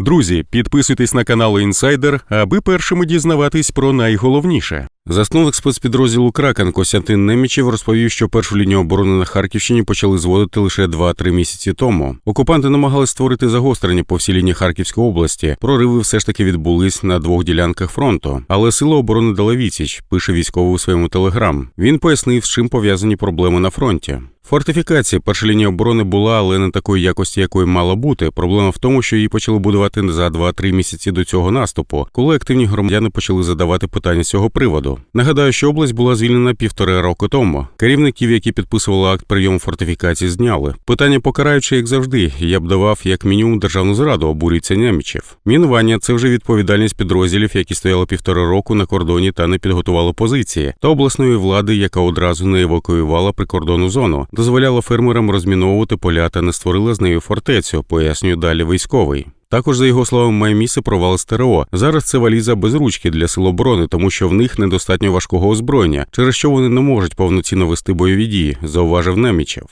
Друзі, підписуйтесь на канал Інсайдер, аби першими дізнаватись про найголовніше. Засновник спецпідрозділу Кракен Костянтин Немічев розповів, що першу лінію оборони на Харківщині почали зводити лише 2-3 місяці тому. Окупанти намагалися створити загострення по всій лінії Харківської області. Прориви все ж таки відбулись на двох ділянках фронту. Але сила оборони дала відсіч, пише військовий у своєму телеграм. Він пояснив, з чим пов'язані проблеми на фронті. Фортифікація перша лінія оборони була, але не такої якості, якої мала бути. Проблема в тому, що її почали будувати за 2-3 місяці до цього наступу, коли активні громадяни почали задавати питання з цього приводу. Нагадаю, що область була звільнена півтори роки тому. Керівників, які підписували акт прийому фортифікації, зняли. Питання покараючи, як завжди, я б давав як мінімум державну зраду, обурюється Нямічев. Мінування це вже відповідальність підрозділів, які стояли півтора року на кордоні та не підготували позиції, та обласної влади, яка одразу не евакуювала прикордонну зону дозволяла фермерам розміновувати поля та не створила з нею фортецю, пояснює далі військовий. Також, за його словами, має місце провал СТРО. Зараз це валіза без ручки для сил оборони, тому що в них недостатньо важкого озброєння, через що вони не можуть повноцінно вести бойові дії, зауважив Немічев.